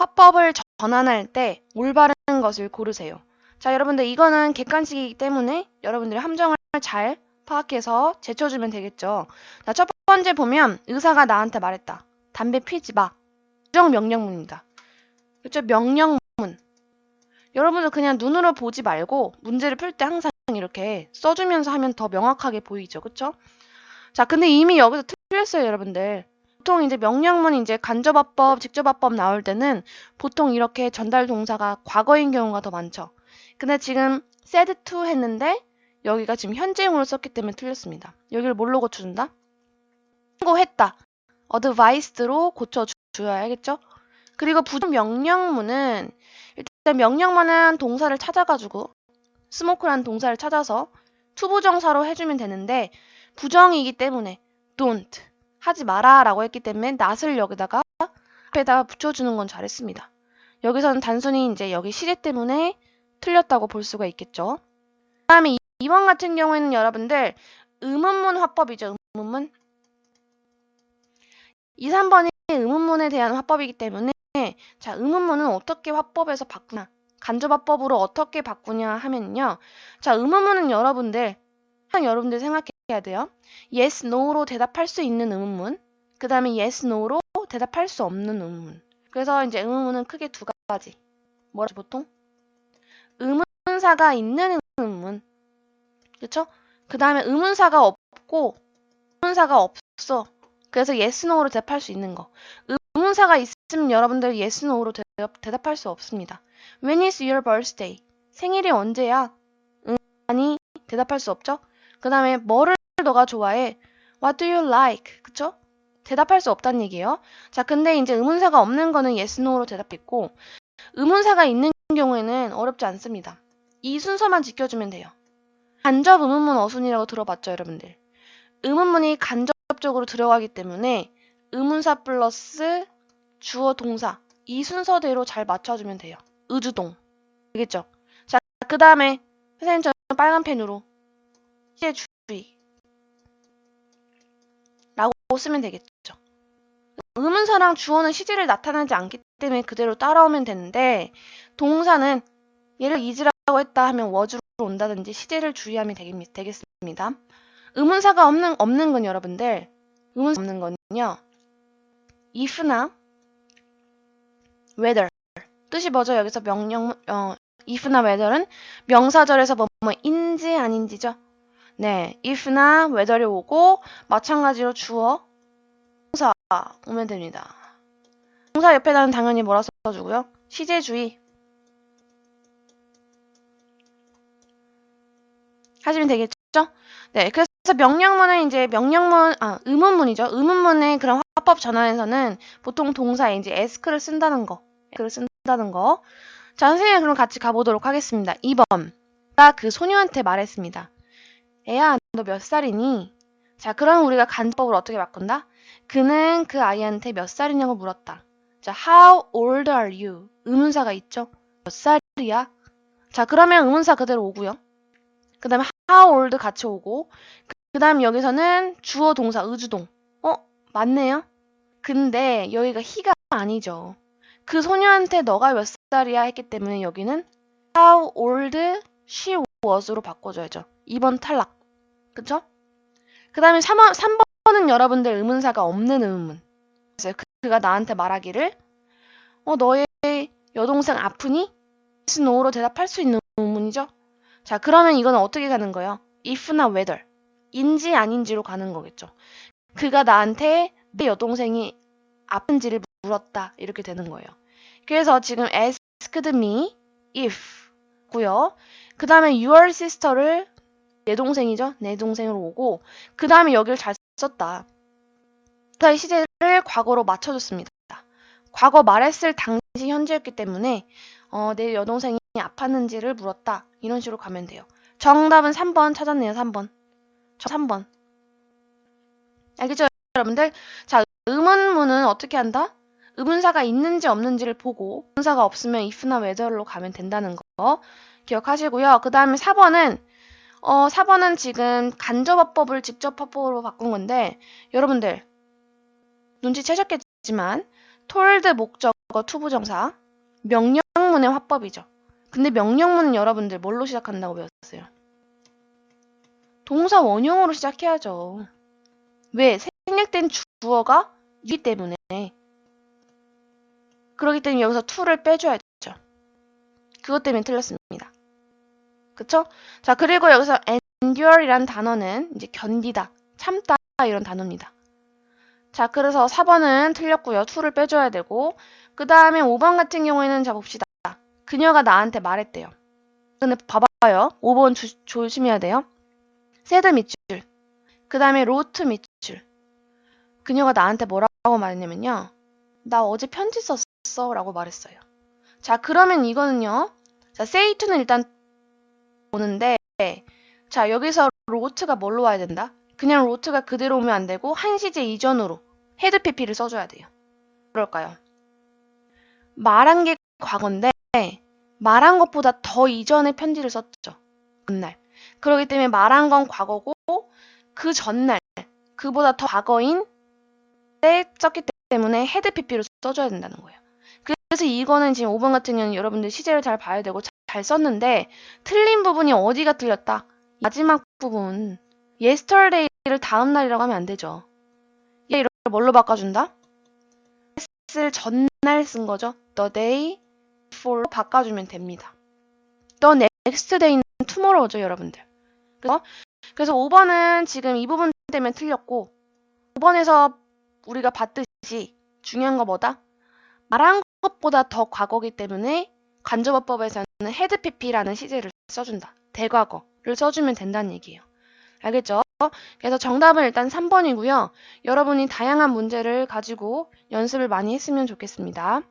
화법을 전환할 때 올바른 것을 고르세요. 자, 여러분들 이거는 객관식이기 때문에 여러분들이 함정을 잘 파악해서 제쳐주면 되겠죠. 자, 첫 번째 보면 의사가 나한테 말했다. 담배 피지 마. 부정 명령문입니다. 그렇죠? 명령문. 여러분들 그냥 눈으로 보지 말고 문제를 풀 때 항상 이렇게 써주면서 하면 더 명확하게 보이죠. 그쵸? 자, 근데 이미 여기서 틀렸어요, 여러분들. 보통 이제 명령문 이제 간접화법, 직접화법 나올 때는 보통 이렇게 전달 동사가 과거인 경우가 더 많죠. 근데 지금 said to 했는데 여기가 지금 현재형으로 썼기 때문에 틀렸습니다. 여기를 뭘로 고쳐준다? 신고했다. advised로 고쳐줘야겠죠? 그리고 부정 명령문은 일단 명령문은 동사를 찾아가지고 스모크라는 동사를 찾아서 투부정사로 해주면 되는데 부정이기 때문에 don't 하지 마라 라고 했기 때문에 not을 여기다가 앞에다가 붙여주는 건 잘했습니다. 여기서는 단순히 이제 여기 시제 때문에 틀렸다고 볼 수가 있겠죠. 그 다음에 2번 같은 경우에는 여러분들 의문문 화법이죠. 의문문. 2, 3번이 의문문에 대한 화법이기 때문에 자 의문문은 어떻게 화법에서 바꾸냐 간접화법으로 어떻게 바꾸냐 하면요. 자 의문문은 여러분들 여러분들 생각해 야 돼요. yes, no로 대답할 수 있는 의문문 그 다음에 yes, no로 대답할 수 없는 의문문 그래서 이제 의문문은 크게 두 가지 뭐라지 보통? 의문사가 있는 의문문 그쵸? 그 다음에 의문사가 없고 의문사가 없어 그래서 yes, no로 대답할 수 있는 거 의문사가 있으면 여러분들 yes, no로 대답, 대답할 수 없습니다 When is your birthday? 생일이 언제야? 응, 아니 대답할 수 없죠? 그 다음에 뭐를 너가 좋아해? What do you like? 그쵸? 대답할 수 없다는 얘기예요. 자, 근데 이제 의문사가 없는 거는 yes, no로 대답했고 의문사가 있는 경우에는 어렵지 않습니다. 이 순서만 지켜주면 돼요. 간접 의문문 어순이라고 들어봤죠, 여러분들? 의문문이 간접적으로 들어가기 때문에 의문사 플러스 주어 동사 이 순서대로 잘 맞춰주면 돼요. 의주동. 알겠죠? 자, 그 다음에 선생님 저는 빨간 펜으로 시제 주의 쓰면 되겠죠. 의문사랑 주어는 시제를 나타나지 않기 때문에 그대로 따라오면 되는데 동사는 얘를 이즈라고 했다 하면 워즈로 온다든지 시제를 주의하면 되겠, 되겠습니다. 의문사가 없는 없는 건 여러분들 의문사 없는 건요. if나 whether 뜻이 뭐죠? 여기서 명령 어, if나 whether는 명사절에서 뭐, 뭐인지 아닌지죠. 네, if나 whether이 오고 마찬가지로 주어 오면 됩니다. 동사 옆에다는 당연히 뭐라 써주고요. 시제주의 하시면 되겠죠? 네, 그래서 명령문은 이제 명령문, 아, 의문문이죠. 의문문의 그런 화법 전환에서는 보통 동사에 이제 as크를 쓴다는 거, as크를 쓴다는 거. 자, 선생님 그럼 같이 가보도록 하겠습니다. 2번. 나그 소녀한테 말했습니다. 애야, 너 몇 살이니? 자, 그럼 우리가 간접법을 어떻게 바꾼다? 그는 그 아이한테 몇 살이냐고 물었다. 자, how old are you? 의문사가 있죠? 몇 살이야? 자, 그러면 의문사 그대로 오고요. 그 다음에 how old 같이 오고 그 다음 여기서는 주어 동사 의주동 어? 맞네요? 근데 여기가 he가 아니죠. 그 소녀한테 너가 몇 살이야 했기 때문에 여기는 how old she was로 바꿔줘야죠. 2번 탈락. 그쵸? 그 다음에 3, 3번은 여러분들 의문사가 없는 의문. 그가 나한테 말하기를 어 너의 여동생 아프니? yes, no로 대답할 수 있는 의문이죠. 자 그러면 이건 어떻게 가는 거예요? if나 whether 인지 아닌지로 가는 거겠죠. 그가 나한테 내 여동생이 아픈지를 물었다 이렇게 되는 거예요. 그래서 지금 asked me if. 그 다음에 your sister를 내 동생이죠. 내 동생으로 오고 그 다음에 여기를 잘 썼다. 그 시제를 과거로 맞춰줬습니다. 과거 말했을 당시 현재였기 때문에 어, 내 여동생이 아팠는지를 물었다. 이런 식으로 가면 돼요. 정답은 3번 찾았네요. 3번. 3번. 알겠죠, 여러분들? 자, 의문문은 어떻게 한다? 의문사가 있는지 없는지를 보고 의문사가 없으면 if나 whether로 가면 된다는 거 기억하시고요. 그 다음에 4번은 어, 4번은 지금 간접화법을 직접화법으로 바꾼 건데 여러분들 눈치채셨겠지만 told 목적어 투부정사 명령문의 화법이죠. 근데 명령문은 여러분들 뭘로 시작한다고 배웠어요? 동사 원형으로 시작해야죠. 왜? 생략된 주어가 이 때문에. 그렇기 때문에 여기서 to를 빼줘야죠. 그것 때문에 틀렸습니다. 그쵸? 자, 그리고 여기서 endure이란 단어는 이제 견디다, 참다 이런 단어입니다. 자, 그래서 4번은 틀렸고요. to를 빼줘야 되고 그 다음에 5번 같은 경우에는 자 봅시다. 그녀가 나한테 말했대요. 근데 봐봐요. 5번 주- 조심해야 돼요. 세드 밑줄. 그 다음에 로트 밑줄. 그녀가 나한테 뭐라고 말했냐면요. 나 어제 편지 썼어 라고 말했어요. 자, 그러면 이거는요. 자, say to는 일단 오는데 자, 여기서 로트가 뭘로 와야 된다? 그냥 로트가 그대로 오면 안 되고 한 시제 이전으로 헤드 PP를 써줘야 돼요. 그럴까요? 말한 게 과거인데 말한 것보다 더 이전에 편지를 썼죠. 전날. 그렇기 때문에 말한 건 과거고 그 전날 그보다 더 과거인 때 썼기 때문에 헤드 PP로 써줘야 된다는 거예요. 그래서 이거는 지금 5번 같은 경우는 여러분들 시제를 잘 봐야 되고 자- 잘 썼는데 틀린 부분이 어디가 틀렸다? 마지막 부분 yesterday를 다음 날이라고 하면 안 되죠. 얘를 뭘로 바꿔준다? s를 전날 쓴 거죠. the day before로 바꿔주면 됩니다. the next day는 tomorrow죠, 여러분들. 그래서, 그래서 5번은 지금 이 부분 때문에 틀렸고 5번에서 우리가 봤듯이 중요한 거 뭐다? 말한 것보다 더 과거기 때문에 간접어법에서는 헤드 PP라는 시제를 써준다. 대과거를 써주면 된다는 얘기예요. 알겠죠? 그래서 정답은 일단 3번이고요. 여러분이 다양한 문제를 가지고 연습을 많이 했으면 좋겠습니다.